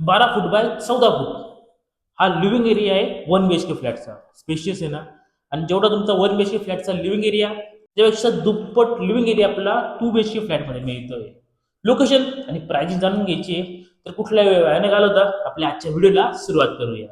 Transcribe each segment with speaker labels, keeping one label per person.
Speaker 1: बारा foot by चौदा फूट. हा लिव्हिंग एरिया आहे वन बी एच के फ्लॅटचा. स्पेशियस आहे ना? आणि जेवढा तुमचा वन बी एच के फ्लॅटचा लिव्हिंग एरिया त्यापेक्षा दुप्पट लिव्हिंग एरिया आपला टू बी एच के फ्लॅटमध्ये मिळतोय. लोकेशन आणि प्राइसिंग जाणून घ्यायची आहे. तर कुठल्या वेळाने घालवता. आपल्या आजच्या व्हिडिओला सुरुवात करूया.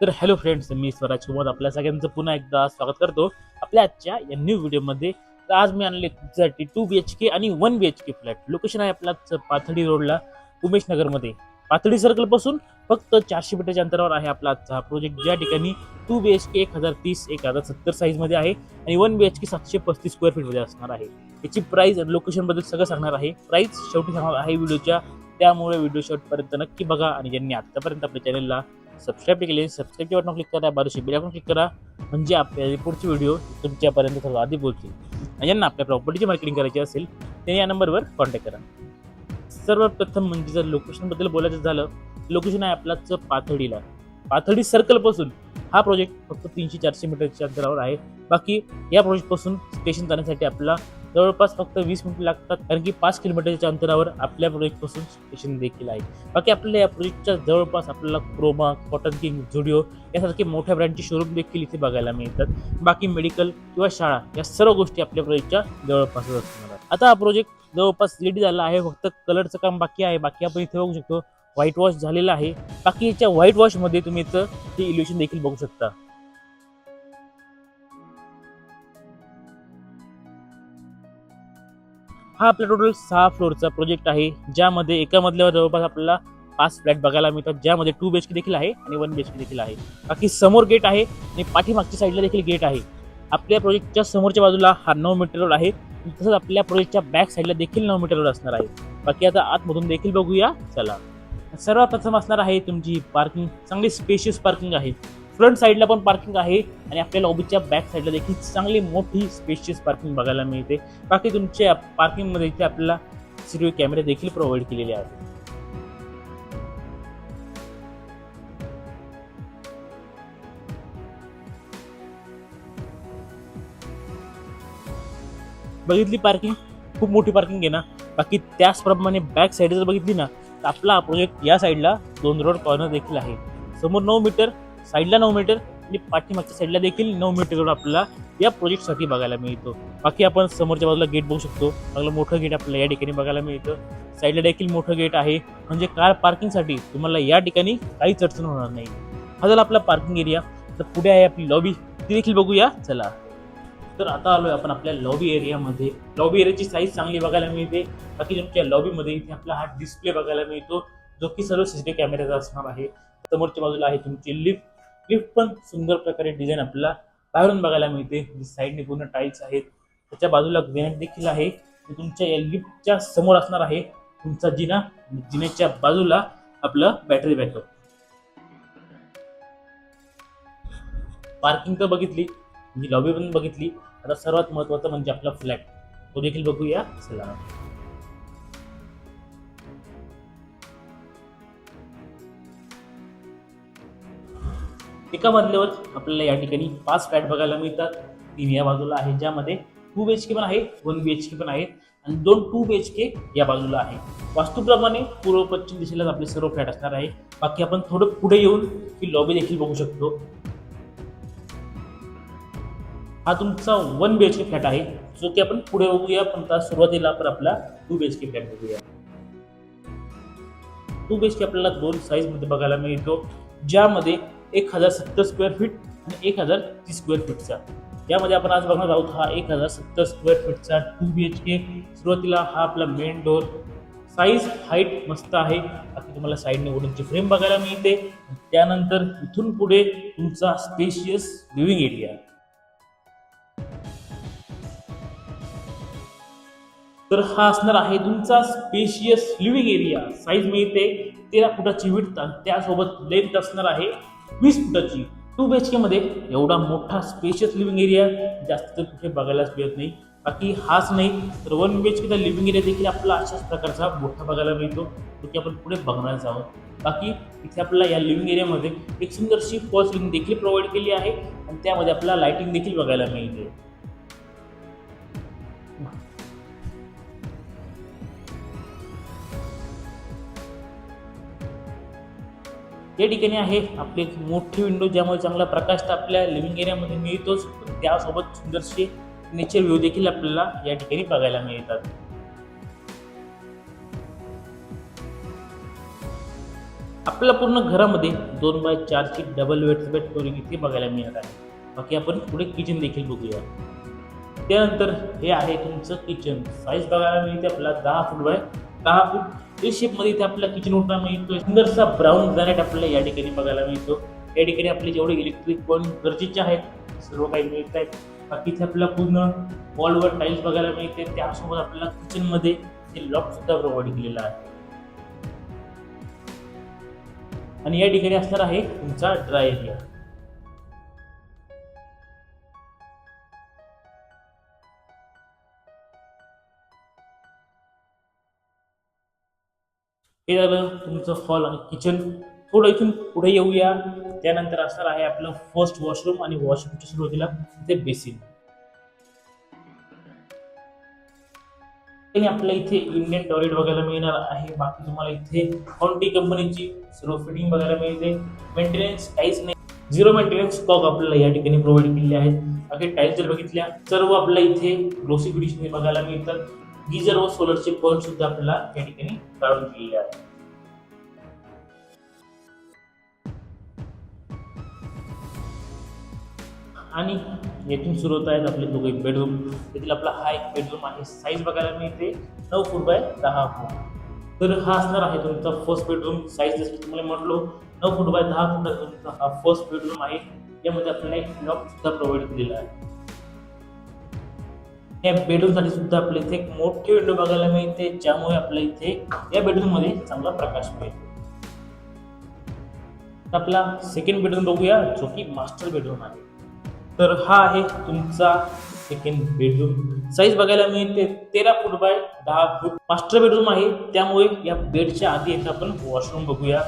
Speaker 1: तर हॅलो फ्रेंड्स मी स्वराज कुमार. आपल्या सगळ्यांचं पुन्हा एकदा स्वागत करतो. आपल्या आजच्या या न्यू व्हिडिओमध्ये तर आज मी आणले तुमच्यासाठी टू बी एच के आणि one B H K flat location आहे आपला च- पाथडी रोडला उमेश नगरमध्ये. पाथडी सर्कलपासून फक्त चारशे मीटरच्या अंतरावर आहे आपला आजचा हा प्रोजेक्ट ज्या ठिकाणी टू बी एच के एक हजार तीस एक हजार सत्तर साईजमध्ये आहे आणि वन बी एच के सातशे पस्तीस स्क्वेअर फीटमध्ये असणार आहे. याची प्राईज आणि लोकेशनबद्दल सगळं सांगणार आहे. प्राईज शेवटी सांगणार आहे व्हिडिओच्या त्यामुळे व्हिडिओ शेवटपर्यंत नक्की बघा आणि ज्यांनी आत्तापर्यंत आपल्या चॅनलला सबस्क्राईब केले सबस्क्राईबच्या बटन क्लिक करा. बाजूशी बेल क्लिक करा. म्हणजे आपल्या पुढचे व्हिडिओ तुमच्यापर्यंत सर्व आधी पोहोचतील यांना आपल्या प्रॉपर्टीची मार्केटिंग करायची असेल त्यांनी या नंबरवर कॉन्टॅक्ट करा. सर्वप्रथम म्हणजे जर लोकेशनबद्दल बोलायचं झालं लोकेशन आहे आपलाच पाथडीला पाथडी सर्कलपासून हा प्रोजेक्ट फक्त तीनशे चारशे मीटरच्या अंतरावर आहे. बाकी या प्रोजेक्टपासून स्टेशन जाण्यासाठी आपला जवळपास फक्त वीस मिनिटं लागतात कारण की पाच किलोमीटरच्या अंतरावर आपल्या प्रोजेक्टपासून स्टेशन देखील आहे. बाकी आपल्या या प्रोजेक्टच्या जवळपास आपल्याला क्रोमा कॉटन किंग झुडिओ यासारखे मोठ्या ब्रँडचे शोरूम देखील इथे बघायला मिळतात. बाकी मेडिकल किंवा शाळा या सर्व गोष्टी आपल्या प्रोजेक्टच्या जवळपासच असणार आता हा प्रोजेक्ट जवळपास रेडी झाला आहे फक्त कलरचं काम बाकी आहे. बाकी आपण इथे बघू शकतो व्हाईट वॉश झालेला आहे. बाकी याच्या व्हाईट वॉशमध्ये तुम्ही इथं ते इल्युशन देखील बघू शकता. हा आपला टोटल सहा फ्लोअरचा प्रोजेक्ट आहे ज्यामध्ये एका मधल्यावर जवळपास आपल्याला पाच फ्लॅट बघायला मिळतात ज्यामध्ये टू बी देखील आहे आणि वन बी देखील आहे. बाकी समोर गेट आहे आणि पाठीमागच्या साईडला देखील गेट आहे. आपल्या प्रोजेक्टच्या समोरच्या बाजूला हा नऊ मीटर रोड आहे तसंच आपल्या प्रोजेक्टच्या बॅक साईडला देखील नऊ मीटर रोड असणार आहे. बाकी आता आतमधून देखील बघूया चला. सर्वात प्रथम असणार आहे तुमची पार्किंग चांगली स्पेशियस पार्किंग आहे. फ्रंट साईडला पण पार्किंग आहे आणि आपल्या लॉबीच्या बॅक साईडला देखील चांगली मोठी स्पेशियस पार्किंग बघायला मिळते. बाकी तुमच्या पार्किंगमध्ये इथे आपल्याला सिक्युरिटी कॅमेरे देखील प्रोव्हाइड केलेले आहेत. बघितली पार्किंग खूप मोठी पार्किंग आहे ना? बाकी त्याचप्रमाणे बॅक साईड जर बघितली ना तर आपला प्रोजेक्ट या साईडला दोन रोड कॉर्नर देखील आहे. समोर नऊ मीटर साईडला नऊ मीटर आणि पाठीमागच्या साईडला देखील नऊ मीटर आपल्याला या प्रोजेक्टसाठी बघायला मिळतो. बाकी आपण समोरच्या बाजूला गेट बघू शकतो. चांगलं मोठं गेट आपल्याला या ठिकाणी बघायला मिळतं. साईडला देखील मोठं गेट आहे. म्हणजे कार पार्किंगसाठी तुम्हाला या ठिकाणी काहीच अडचण होणार नाही. हा झाला आपला पार्किंग एरिया तर पुढे आहे आपली लॉबी ती देखील बघूया. चला. तर आता आलोय आपण आपल्या लॉबी एरियामध्ये लॉबी एरियाची साईज चांगली बघायला मिळते. बाकी तुमच्या लॉबीमध्ये इथे आपला हा डिस्प्ले बघायला मिळतो. जो की सर्व सी टी व्ही कॅमेऱ्याचा असणार आहे. समोरच्या बाजूला आहे तुमची लिफ्ट लिफ्ट पण सुंदर प्रकारे डिझाईन आपल्याला बाहेरून बघायला मिळते. साईडने पूर्ण टाईल्स आहेत त्याच्या बाजूला ग्रेनेट देखील आहे. तुमच्या या लिफ्टच्या समोर असणार आहे. तुमचा जिना जिन्याच्या बाजूला आपलं बॅटरी बॅकअप पार्किंग तर बघितली म्हणजे लॉबी पण बघितली. आता सर्वात महत्वाचं म्हणजे आपला फ्लॅट तो देखील बघूया. चला. एका मजल्यावर आपल्याला या ठिकाणी पाच फ्लॅट बघायला मिळतात. तीन या बाजूला आहे ज्यामध्ये टू बी एच के पण आहे वन बी एच के पण आहेत आणि दोन टू बी एच के या बाजूला आहे. वास्तूप्रमाणे पूर्व पश्चिम दिशेलाच आपले सर्व फ्लॅट असणार आहे बाकी आपण थोडं पुढे येऊन ही लॉबी देखील बघू शकतो. हा तुमचा one B H K flat आहे. जो की आपण पुढे बघूया. पण त्या सुरुवातीला आपण आपला two B H K flat बघूया. टू बी एच के आपल्याला दोन साईजमध्ये बघायला मिळतो. ज्यामध्ये एक हजार सत्तर स्क्वेअर फीट आणि एक हजार तीस स्क्वेअर फीटचा यामध्ये आपण आज बघणार आहोत हा एक हजार सत्तर स्क्वेअर फीटचा टू बी एच के सुरुवातीला हा आपला मेन डोर साईज हाईट मस्त आहे. बाकी तुम्हाला साईडने वुडनची फ्रेम बघायला मिळते. त्यानंतर इथून पुढे तुमचा स्पेशियस लिव्हिंग एरिया तर हा असणार आहे तुमचा स्पेशियस लिव्हिंग एरिया साईज मिळते. तेरा फुटाची विडत त्यासोबत लेंथ असणार आहे वीस फुटाची. टू बी एच केमध्ये एवढा मोठा स्पेशियस लिव्हिंग एरिया जास्त तर कुठे बघायलाच मिळत नाही. बाकी हाच नाही तर वन बी एच केचा लिव्हिंग एरिया देखील आपला अशाच प्रकारचा मोठा बघायला मिळतो तो की आपण पुढे बघणारच आहोत. बाकी इथे आपल्याला या लिव्हिंग एरियामध्ये एक सुंदरशी फॉल लिव्हिंग देखील प्रोव्हाइड केली आहे. आणि त्यामध्ये आपल्याला लायटिंग देखील बघायला मिळते. या ठिकाणी आहे. आपली एक मोठी विंडो ज्यामुळे चांगला प्रकाश तर आपल्या लिव्हिंग एरियामध्ये मिळतोच. पण त्यासोबत सुंदरसे नेचर व्ह्यू देखील आपल्याला या ठिकाणी बघायला मिळतात. आपल्याला पूर्ण घरामध्ये दोन बाय चारची डबल वेट बेड फ्लोरिंग इथे बघायला मिळणार आहे. बाकी आपण पुढे किचन देखील बघूया. त्यानंतर हे आहे तुमचं किचन साईज बघायला मिळते आपल्याला दहा फूट बाय दहा फूट ए शेपमध्ये इथे आपल्याला किचन उठा मिळतो सुंदरसा ब्राऊन ग्रॅनाइट आपल्याला या ठिकाणी बघायला मिळतो. या ठिकाणी आपले जेवढे इलेक्ट्रिक पॉईंट गरजेचे आहेत सर्व काही मिळत आहेत. बाकी इथे आपल्याला पूर्ण वॉलवर टाईल्स बघायला मिळते. त्यासोबत आपल्याला किचनमध्ये ते लॉक सुद्धा प्रोव्हाइड केलेला आहे. आणि या ठिकाणी असणार आहे तुमचा ड्राय एरिया हे झालं तुमचं हॉल आणि किचन थोडं इथून पुढे येऊया. त्यानंतर असणार आहे आपलं फर्स्ट वॉशरूम आणि वॉशरूमच्या सुरुवातीला ते बेसिन आणि आपल्या इथे इंडियन टॉयलेट बघायला मिळणार आहे. बाकी तुम्हाला इथे हॉन्टी कंपनीची सर्व फिटिंग बघायला मिळते. मेंटेनन्स काहीच नाही. झिरो मेंटेनन्स स्टॉक आपल्याला या ठिकाणी प्रोव्हाइड केलेले आहेत. बाकी टाईल्स जर बघितल्या सर्व आपल्याला इथे ग्लोसी बघायला मिळतात. गीजर व सोलरचे पॉईंट सुद्धा आपल्याला या ठिकाणी काढून दिलेले आहेत आणि येथून सुरू होत आहेत आपले दोघे बेडरूम येथील आपला हा एक बेडरूम आहे. साईज बघायला मिळते. नऊ फूट बाय दहा फूट तर हा असणार आहे तुमचा फर्स्ट बेडरूम साईज जसं तुम्हाला म्हटलो नऊ फूट बाय दहा फूट तुमचा हा फर्स्ट बेडरूम आहे. यामध्ये आपल्याला एक लॉक सुद्धा प्रोव्हाइड केलेला आहे. या बेडरूमसाठी सुद्धा आपल्या इथे एक मोठी विंडो बघायला मिळते ज्यामुळे आपल्या इथे या बेडरूममध्ये चांगला प्रकाश मिळतो आपला सेकंड बेडरूम बघूया जो की मास्टर बेडरूम आहे. तर हा आहे तुमचा सेकंड बेडरूम साईज बघायला मिळते तेरा फूट बाय दहा फूट मास्टर बेडरूम आहे त्यामुळे या बेडच्या आधी एक आपण वॉशरूम बघूया.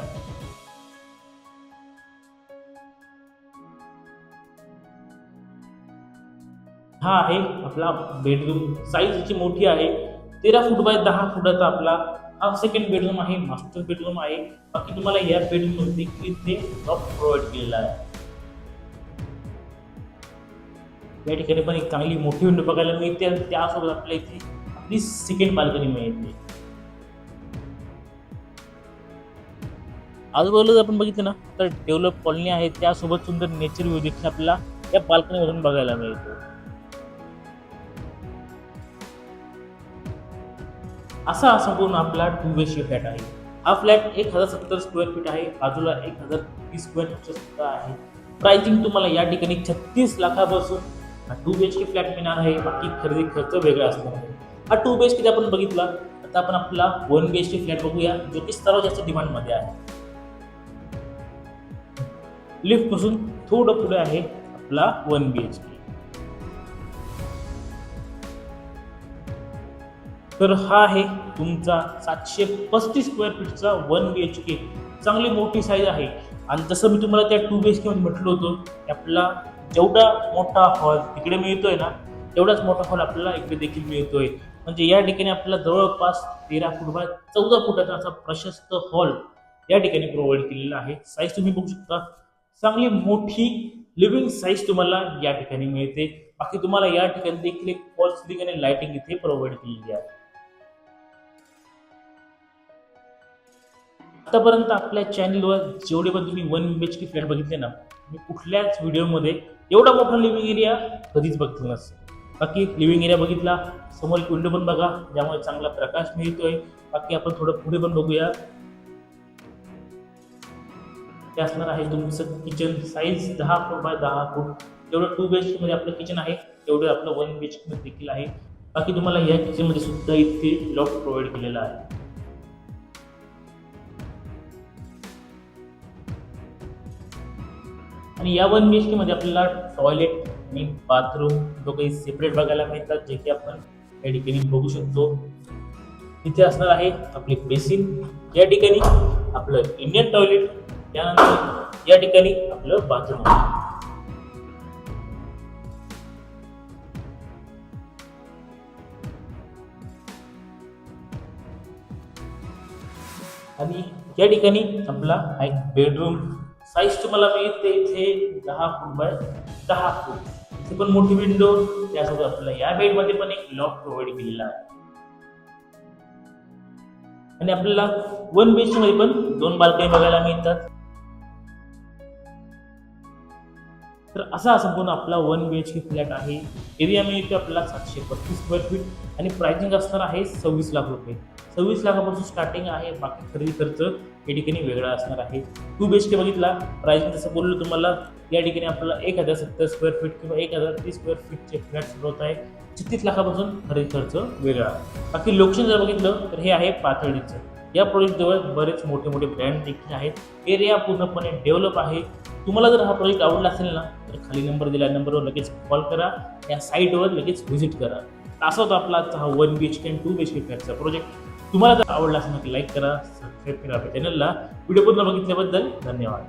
Speaker 1: हा आहे आपला बेडरूम साईज याची मोठी आहे तेरा फूट बाय दहा फुटाचा आपला हा सेकंड बेडरूम आहे मास्टर बेडरूम आहे. बाकी तुम्हाला या बेडरूममध्ये इथे लॉक प्रोव्हाइड केलेला आहे. या ठिकाणी पण एक चांगली मोठी विंडो बघायला मिळते आणि त्यासोबत आपल्या इथे आपली सेकंड बाल्कनी मिळते. आजूबाजूला जर आपण बघितलं ना तर डेव्हलप कॉलनी आहे. त्यासोबत सुंदर नेचर व्ह्यू देखील आपल्याला या बाल्कनीमधून बघायला मिळतो. असा हा संपूर्ण आपला टू बी एच फ्लॅट आहे. हा फ्लॅट एक हजार सत्तर स्क्वेअर फीट आहे बाजूला एक हजार तीस स्क्वेअर फीटचा सुद्धा आहे. प्राइसिंग तुम्हाला या ठिकाणी छत्तीस लाखापासून हा two B H K flat मिळणार आहे. बाकी खरेदी खर्च वेगळा असणार आहे हा टू बी एच के आपण बघितला? आता आपण आपला one B H K flat बघूया. जो की सर्वात जास्त डिमांडमध्ये आहे. लिफ्टपासून थोडं पुढे आहे आपला वन बी एच के तर हा आहे तुमचा सातशे पस्तीस स्क्वेअर फीटचा वन बी एच के चांगली मोठी साईज आहे. आणि जसं मी तुम्हाला त्या टू बी एच केमध्ये म्हटलं होतं की आपला जेवढा मोठा हॉल तिकडे मिळतोय ना तेवढाच मोठा हॉल आपल्याला इकडे देखील मिळतोय. म्हणजे या ठिकाणी आपल्याला जवळपास तेरा फूट बाय चौदा फुटाचा असा प्रशस्त हॉल या ठिकाणी प्रोव्हाइड केलेला आहे. साईज तुम्ही बघू शकता. चांगली मोठी लिव्हिंग साईज तुम्हाला या ठिकाणी मिळते. बाकी तुम्हाला या ठिकाणी देखील एक फॉल सिलिंग आणि लाइटिंग इथे प्रोव्हाइड केलेली आहे. आतापर्यंत आपल्या चॅनलवर जेवढे पण तुम्ही one B H K flat बघितले ना मी कुठल्याच व्हिडिओमध्ये एवढा मोठा लिव्हिंग एरिया कधीच बघितला नसतं. बाकी लिव्हिंग एरिया बघितला समोर एक विंडो पण बघा ज्यामुळे चांगला प्रकाश मिळतोय. बाकी आपण थोडं पुढे पण बघूया. ते असणार आहे तुमचं किचन साईज दहा फूट बाय दहा फूट जेवढं टू बी एच मध्ये आपलं किचन आहे तेवढं आपलं वन बी एच के देखील आहे. बाकी तुम्हाला या किचनमध्ये सुद्धा इथे लॉक प्रोव्हाइड केलेला आहे. आणि या वन बी एच केमध्ये आपल्याला टॉयलेट आणि बाथरूम जो काही सेपरेट बघायला मिळतात जे की आपण या ठिकाणी बघू शकतो. तिथे असणार आहे आपली बेसिन या ठिकाणी आपलं इंडियन टॉयलेट त्यानंतर या ठिकाणी आपलं बाथरूम आणि या ठिकाणी आपला एक बेडरूम साईज तुम्हाला मिळते इथे दहा फूट बाय दहा फूट. इथे पण मोठी विंडो त्यासोबत आपल्याला या बेडमध्ये पण एक लॉक प्रोव्हाइड केलेला आहे. आणि आपल्याला वन बी मध्ये पण दोन बाल्कनी बघायला मिळतात. तर असा संपूर्ण आपला one B H K flat आहे. एरिया मिळतो आपल्याला सातशे पस्तीस स्क्वेअर फीट आणि प्राइसिंग असणार आहे सव्वीस लाख रुपये. सव्वीस लाखापासून स्टार्टिंग आहे. बाकी खरेदी खर्च या ठिकाणी वेगळा असणार आहे. टू बी एच के बघितला प्राइसिंग जसं बोललो तुम्हाला या ठिकाणी आपल्याला एक हजार सत्तर स्क्वेअर फीट किंवा एक हजार तीस स्क्वेअर फीटचे फ्लॅट सुरू होत आहे. छत्तीस लाखापासून खरेदी खर्च वेगळा. बाकी लोकेशन जर बघितलं तर हे आहे पाथर्डीचं. या प्रोजेक्टजवळ बरेच मोठे मोठे ब्रँड देखील आहेत. एरिया पूर्णपणे डेव्हलप आहे. तुम्हाला जर हा प्रोजेक्ट आवडला असेल ना तर खाली नंबर दिला नंबरवर लगेच कॉल करा. या साईटवर लगेच व्हिजिट करा. असा होता आपला आजचा हा one B H K two B H K फ्लॅटचा project तुम्हाला जर आवडला असेल नक्की लाईक करा सबस्क्राईब करा आपल्या चॅनलला व्हिडिओ पूर्ण बघितल्याबद्दल धन्यवाद.